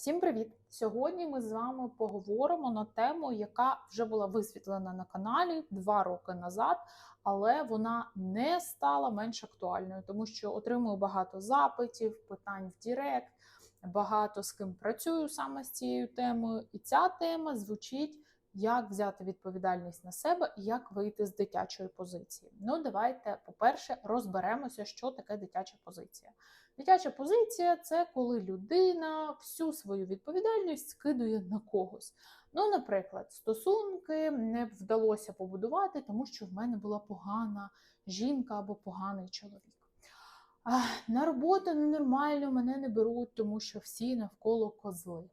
Всім привіт! Сьогодні ми з вами поговоримо на тему, яка вже була висвітлена на каналі два роки назад, але вона не стала менш актуальною, тому що отримую багато запитів, питань в Дірект, багато з ким працюю саме з цією темою. І ця тема звучить. Як взяти відповідальність на себе і як вийти з дитячої позиції? Ну, давайте, по-перше, розберемося, що таке дитяча позиція. Дитяча позиція це коли людина всю свою відповідальність скидує на когось. Ну, наприклад, стосунки не вдалося побудувати, тому що в мене була погана жінка або поганий чоловік. На роботу ненормально мене не беруть, тому що всі навколо козли.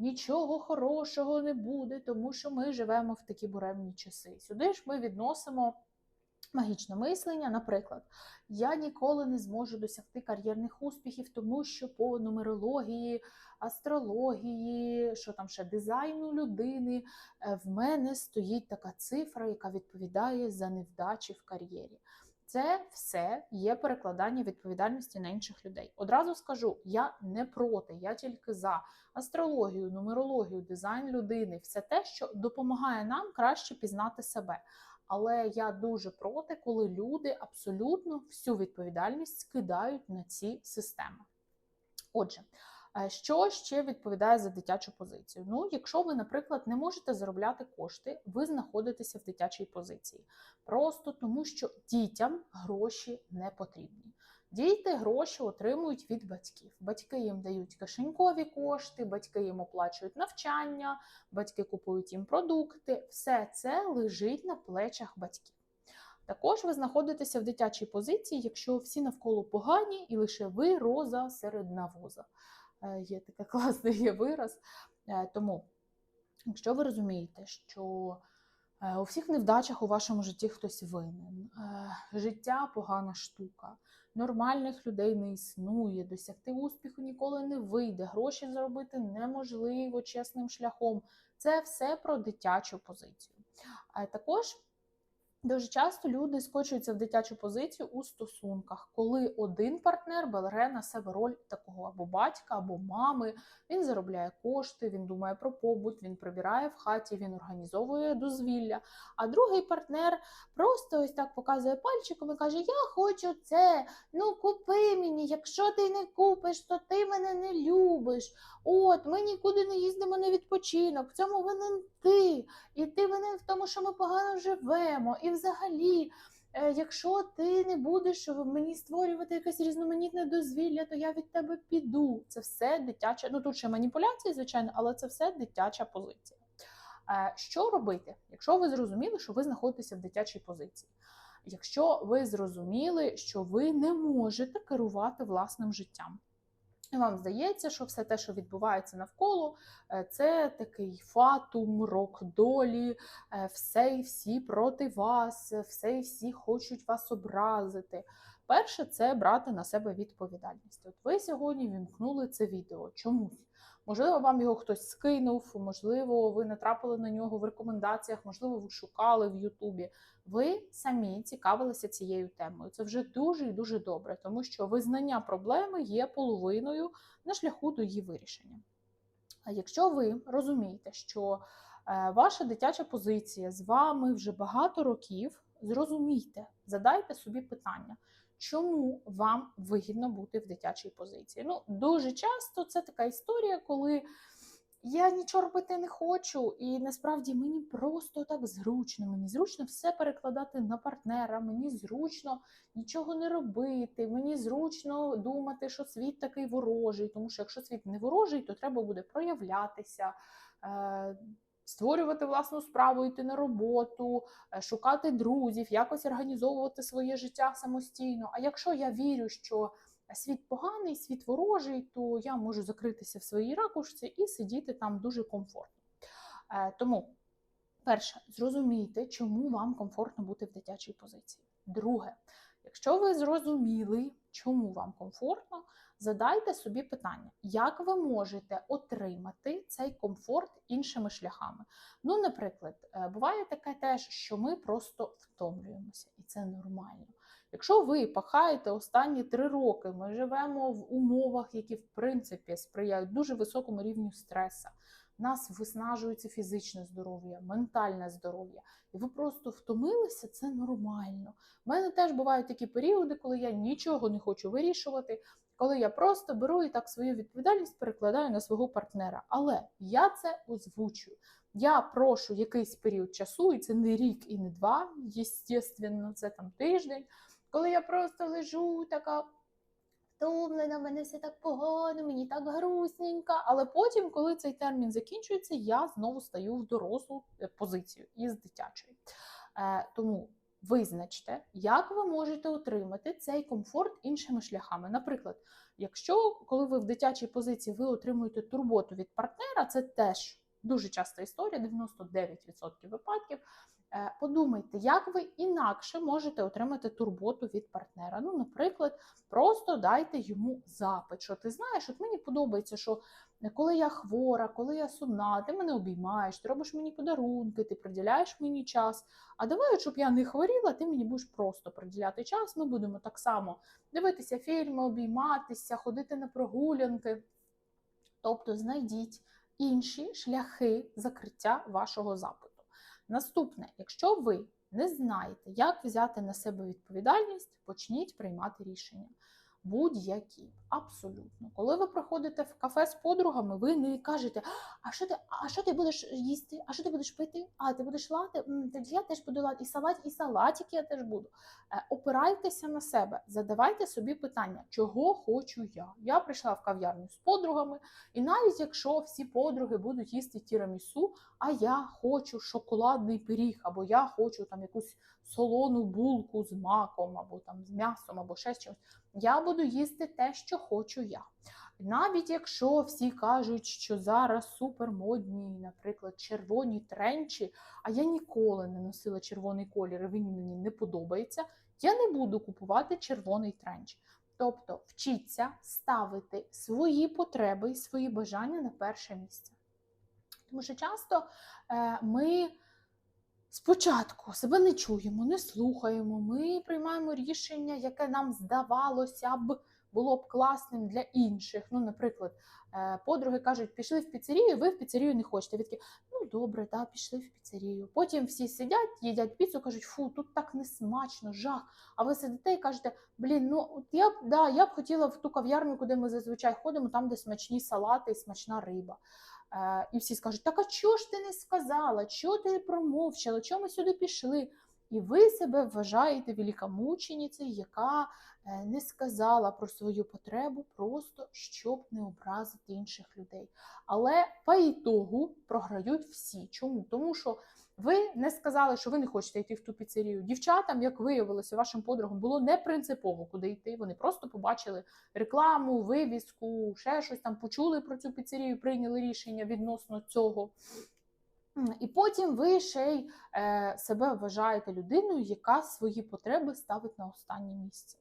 Нічого хорошого не буде, тому що ми живемо в такі буремні часи. Сюди ж ми відносимо магічне мислення. Наприклад, я ніколи не зможу досягти кар'єрних успіхів, тому що по нумерології, астрології, що там ще дизайну людини, е, в мене стоїть така цифра, яка відповідає за невдачі в кар'єрі. Це все є перекладання відповідальності на інших людей. Одразу скажу, я не проти, я тільки за астрологію, нумерологію, дизайн людини, все те, що допомагає нам краще пізнати себе. Але я дуже проти, коли люди абсолютно всю відповідальність скидають на ці системи. Отже, що ще відповідає за дитячу позицію? Ну, якщо ви, наприклад, не можете заробляти кошти, ви знаходитеся в дитячій позиції. Просто тому, що дітям гроші не потрібні. Діти гроші отримують від батьків. Батьки їм дають кишенькові кошти, батьки їм оплачують навчання, батьки купують їм продукти. Все це лежить на плечах батьків. Також ви знаходитеся в дитячій позиції, якщо всі навколо погані, і лише ви роза серед навоза. Е, Є такий класний є вираз. Е, Тому, якщо ви розумієте, що е, у всіх невдачах у вашому житті хтось винен, життя погана штука, нормальних людей не існує, досягти успіху ніколи не вийде, гроші заробити неможливо чесним шляхом. Це все про дитячу позицію. Е, Також Дуже часто люди скочуються в дитячу позицію у стосунках, коли один партнер бере на себе роль такого або батька, або мами. Він заробляє кошти, він думає про побут, він прибирає в хаті, він організовує дозвілля. А другий партнер просто ось так показує пальчиком і каже: Я хочу це, ну купи мені. Якщо ти не купиш, то ти мене не любиш. От ми нікуди не їздимо на відпочинок. В цьому винен ти. І ти винен в тому, що ми погано живемо. І взагалі, е, якщо ти не будеш мені створювати якесь різноманітне дозвілля, то я від тебе піду. Це все дитяча. Ну тут ще маніпуляції, звичайно, але це все дитяча позиція. Е, Що робити, якщо ви зрозуміли, що ви знаходитеся в дитячій позиції? Якщо ви зрозуміли, що ви не можете керувати власним життям. І вам здається, що все те, що відбувається навколо, е, це такий фатум, рок долі, е, все і всі проти вас, е, все і всі хочуть вас образити. Перше, це брати на себе відповідальність. От ви сьогодні вімкнули це відео чомусь. Можливо, вам його хтось скинув, можливо, ви натрапили на нього в рекомендаціях, можливо, ви шукали в Ютубі. Ви самі цікавилися цією темою. Це вже дуже і дуже добре, тому що визнання проблеми є половиною на шляху до її вирішення. А якщо ви розумієте, що е, ваша дитяча позиція з вами вже багато років, зрозумійте, задайте собі питання. Чому вам вигідно бути в дитячій позиції? Ну, дуже часто це така історія, коли я нічого робити не хочу, і насправді мені просто так зручно. Мені зручно все перекладати на партнера, мені зручно нічого не робити, мені зручно думати, що світ такий ворожий, тому що якщо світ не ворожий, то треба буде проявлятися. Створювати власну справу, йти на роботу, е, шукати друзів, якось організовувати своє життя самостійно. А якщо я вірю, що світ поганий, світ ворожий, то я можу закритися в своїй ракушці і сидіти там дуже комфортно. Е, Тому, перше, зрозумійте, чому вам комфортно бути в дитячій позиції. Друге, якщо ви зрозуміли, чому вам комфортно, задайте собі питання, як ви можете отримати цей комфорт іншими шляхами. Ну, наприклад, е, буває таке теж, що ми просто втомлюємося, і це нормально. Якщо ви пахаєте останні три роки, ми живемо в умовах, які в принципі сприяють дуже високому рівню стресу. Нас виснажується фізичне здоров'я, ментальне здоров'я, і ви просто втомилися, це нормально. У мене теж бувають такі періоди, коли я нічого не хочу вирішувати, коли я просто беру і так свою відповідальність перекладаю на свого партнера. Але я це озвучую. Я прошу якийсь період часу, і це не рік і не два, єстественно, це там тиждень, коли я просто лежу така втомлена, мене все так погано, мені так грустненько. Але потім, коли цей термін закінчується, я знову стаю в дорослу е, позицію із дитячої. Е, тому визначте, як ви можете отримати цей комфорт іншими шляхами. Наприклад, якщо коли ви в дитячій позиції ви отримуєте турботу від партнера, це теж дуже часта історія, 99% випадків. Е, Подумайте, як ви інакше можете отримати турботу від партнера. Ну, наприклад, просто дайте йому запит, що ти знаєш, от мені подобається, що коли я хвора, коли я сумна, ти мене обіймаєш, ти робиш мені подарунки, ти приділяєш мені час. А давай, щоб я не хворіла, ти мені будеш просто приділяти час. Ми будемо так само дивитися фільми, обійматися, ходити на прогулянки. Тобто знайдіть інші шляхи закриття вашого запиту. Наступне, якщо ви не знаєте, як взяти на себе відповідальність, почніть приймати рішення. Будь-які, абсолютно. Коли ви приходите в кафе з подругами, ви не кажете, а що ти, а що ти будеш їсти? А що ти будеш пити? А ти будеш лати? Тоді я теж буду лати. І салат, і салатик я теж буду. Е, Опирайтеся на себе, задавайте собі питання, чого хочу я. Я прийшла в кав'ярню з подругами, і навіть якщо всі подруги будуть їсти тірамісу, а я хочу шоколадний пиріг, або я хочу там якусь солону булку з маком, або там з м'ясом, або ще з чимось. Я буду їсти те, що хочу я. Навіть якщо всі кажуть, що зараз супермодні, наприклад, червоні тренчі, а я ніколи не носила червоний колір, і він мені не подобається, я не буду купувати червоний тренч. Тобто вчіться ставити свої потреби і свої бажання на перше місце. Тому що часто е, ми спочатку себе не чуємо, не слухаємо, ми приймаємо рішення, яке нам здавалося б було б класним для інших. Ну, наприклад, е, подруги кажуть, пішли в піцерію, ви в піцерію не хочете. Такі, ну добре, да, пішли в піцерію. Потім всі сидять, їдять піцу, кажуть, фу, тут так не смачно, жах. А ви сидите і кажете, блін, ну от я б да, я б хотіла в ту кав'ярню, куди ми зазвичай ходимо, там, де смачні салати і смачна риба. Е, і всі скажуть, так а чого ж ти не сказала? Чого ти промовчала? Чого ми сюди пішли? І ви себе вважаєте великомученицею, яка е, не сказала про свою потребу, просто щоб не образити інших людей. Але по ітогу програють всі. Чому? Тому що ви не сказали, що ви не хочете йти в ту піцерію. Дівчатам, як виявилося, вашим подругам було не принципово, куди йти. Вони просто побачили рекламу, вивіску, ще щось там почули про цю піцерію, прийняли рішення відносно цього. І потім ви ще й е, себе вважаєте людиною, яка свої потреби ставить на останнє місце.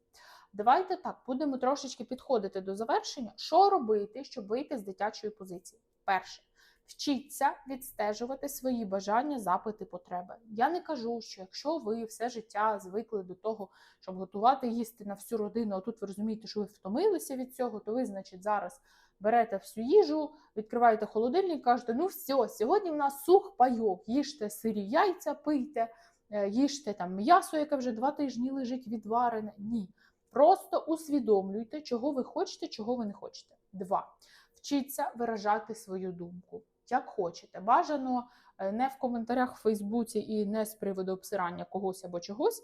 Давайте так будемо трошечки підходити до завершення. Що робити, щоб вийти з дитячої позиції? Перше, вчіться відстежувати свої бажання, запити, потреби. Я не кажу, що якщо ви все життя звикли до того, щоб готувати їсти на всю родину, а тут ви розумієте, що ви втомилися від цього, то ви, значить, зараз берете всю їжу, відкриваєте холодильник, кажете, ну все, сьогодні в нас сух пайок, їжте сирі яйця, пийте, е, їжте там м'ясо, яке вже два тижні лежить відварене. Ні. Просто усвідомлюйте, чого ви хочете, чого ви не хочете. Два. Вчіться виражати свою думку. Як хочете. Бажано е, не в коментарях в Фейсбуці і не з приводу обсирання когось або чогось.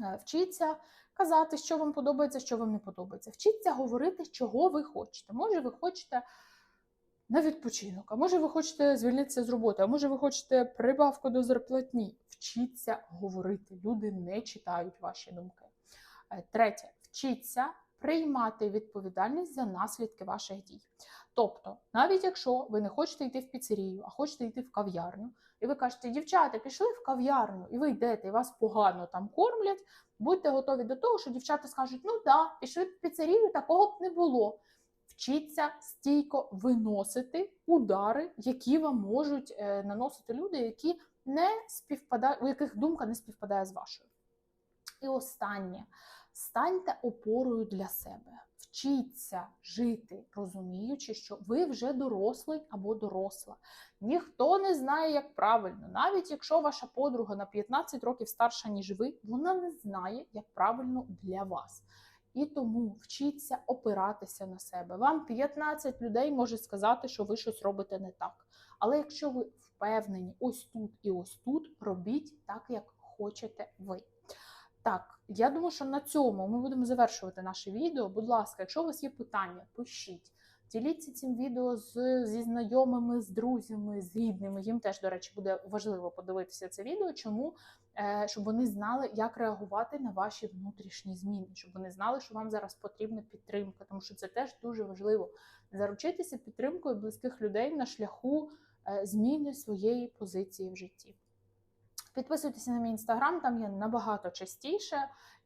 Е, Вчіться казати, що вам подобається, що вам не подобається. Вчіться говорити, чого ви хочете. Може, ви хочете на відпочинок, а може, ви хочете звільнитися з роботи, а може, ви хочете прибавку до зарплатні. Вчіться говорити. Люди не читають ваші думки. Е, Третє, вчіться приймати відповідальність за наслідки ваших дій. Тобто, навіть якщо ви не хочете йти в піцерію, а хочете йти в кав'ярню, і ви кажете, дівчата, пішли в кав'ярню, і ви йдете, і вас погано там кормлять, будьте готові до того, що дівчата скажуть, ну да, пішли в піцерію, такого б не було. Вчіться стійко виносити удари, які вам можуть е, наносити люди, які не співпадають, у яких думка не співпадає з вашою. І останнє станьте опорою для себе. Вчіться жити, розуміючи, що ви вже дорослий або доросла. Ніхто не знає, як правильно. Навіть якщо ваша подруга на 15 років старша, ніж ви, вона не знає, як правильно для вас. І тому вчіться опиратися на себе. Вам 15 людей може сказати, що ви щось робите не так. Але якщо ви впевнені ось тут і ось тут, робіть так, як хочете ви. Так, я думаю, що на цьому ми будемо завершувати наше відео. Будь ласка, якщо у вас є питання, пишіть. Діліться цим відео з, зі знайомими, з друзями, з рідними. Їм теж, до речі, буде важливо подивитися це відео. Чому? Е, щоб вони знали, як реагувати на ваші внутрішні зміни, щоб вони знали, що вам зараз потрібна підтримка, тому що це теж дуже важливо. Заручитися підтримкою близьких людей на шляху е, зміни своєї позиції в житті. Підписуйтеся на мій інстаграм, там я набагато частіше,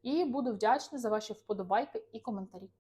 і буду вдячна за ваші вподобайки і коментарі.